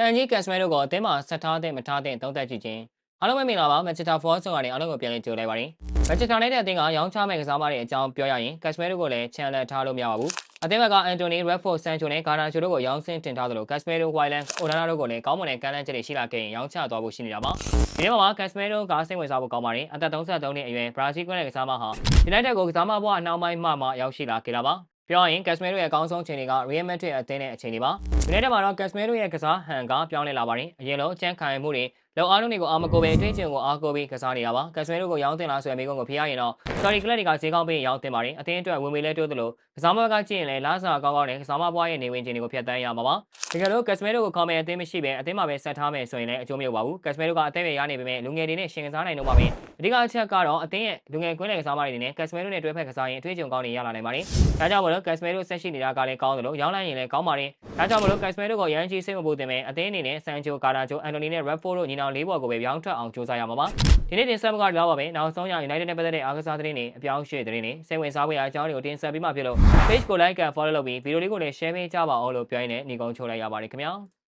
တန်ကြီးကန်စမဲတို့ကိုအသင်းမှာဆက်ထားတဲ့မထားတဲ့တုံးသက်ကြည့်ခြင်းအားလုံးပဲမင်္ဂလာပါမက်ချတာဖော့ဆောကနေအားလုံးကိုပြန်လည်ကြိုလိုက်ပါတယ်မက်ချတာနဲ့တဲ့အသင်းကရောင်းချမဲ့ကစားမတွေအကြောင်းပြောရရင်ကန်စမဲတို့ကိုလည်းချန်လက်ထားလို့မရပါဘူးအသင်းဘက်ကအန်တိုနီရက်ဖို့ဆန်ချိုနဲ့ဂါနာချိုတို့ကိုရောင်းစင်းတင်ထားသလိုကတ်စမဲတို့ဝိုင်လန်အိုဒါနာတို့ကိုလည်းကောင်းမွန်တဲ့ကမ်းလှမ်းချက်တွေရှိလာခဲ့ရင်ရောင်းချသွားဖို့ရှိနေတာပါဒီနေ့မှာကတ်စမဲတို့ကစိတ်ဝင်စားဖို့ကောင်းပါတယ်အသက်33နှစ်အရွယ်ဘရာဇီးကွင်းရဲ့ကစားမဟာ United ကိုကစားမဘွားအနှောင်းပိုင်းမှမှရောက်ရှိလာခဲ့တာပါ ပြောရရင်ကက်စမဲတို့ရဲ့အကောင်းဆုံးချိန်တွေက Real Madrid အသင်းရဲ့အချိန်တွေပါ။ United မှာတော့ကက်စမဲတို့ရဲ့ကစားဟန်ကပြောင်းလဲလာပါတယ်။အရင်လုံးအကျန်းခံရမှုတွေလောက်အားလုံးတွေကိုအာမကိုပဲအတွေ့အကြုံကိုအားကိုပြီးကစားနေတာပါ။ကက်စမဲတို့ကိုရောင်းတင်လာဆိုတဲ့မိကုန်းကိုဖျားရင်တော့ Sorry Club တွေကဈေးကောင်းပေးရောင်းတင်ပါတယ်။အသင်းအတွက်ဝင်မေလဲတိုးသလိုကစားမကကြည့်ရင်လည်းလာစာကောင်းကောင်းနဲ့ကစားမဘွားရဲ့နေဝင်ချိန်တွေကိုဖျက်ဆီးရမှာပါ။တကယ်လို့ကက်စမဲတို့ကိုခေါ်မယ်အသင်းမရှိပဲအသင်းမှာပဲဆက်ထားမယ်ဆိုရင်လည်းအကျိုးမရောက်ပါဘူး။ကက်စမဲတို့ကအသင်းပဲရနေပေမဲ့လူငယ်တွေနဲ့ရှင်ကစားနိုင်တော့ပါပဲ။အဓိကအချက်ကတော့အသင်းရဲ့လူငယ်ကွင်းလယ်ကစားမတွေနဲ့ကက်စမဲတို့နဲ့တွဲဖက်ကစားရင်အတွေ့အကြုံကောင်းတွေရလာနိုင်ပါတယ်။ဒါကြောင့်မလို့ကက်စမဲတို့ဆက်ရှိနေတာကလည်းကောင်းတယ်လို့ရောင်းလိုက်ရင်လည်းကောင်းပါတယ်။ဒါကြောင့်မလို့ကက်စမဲတို့ကိုရန်ကြီးစိတ်မပူတင်မဲ့အသင်းအနေနဲ့ဆန်ချိုကာတာချိုအန်တိုနီနဲ့ရက်ဖို့တို့ညီနောင်လေးဘော်ကိုပဲပြောင်းထွက်အောင်ကြိုးစားရမှာပါ။ဒီနေ့တင်ဆက်မှုကတော့ပါပဲ။နောက်ဆုံးရ United နဲ့ပတ်သက်တဲ့အားကစားသတင်းတွေအပြောင်းအရွှေ့သတင်းတွေစိတ်ဝင်စားဖွယ်အကြောင်းတွေကိုတင်ဆက်ပေးမှဖြစ်လို့ page ကို like and follow လုပ်ပြီးဗီဒီယိုလေးကိုလည်း share ပေးကြပါအောင်လို့ပြောရင်းနဲ့ညီကုန်းချိုးလိုက်ရပါတယ်ခင်ဗျာ။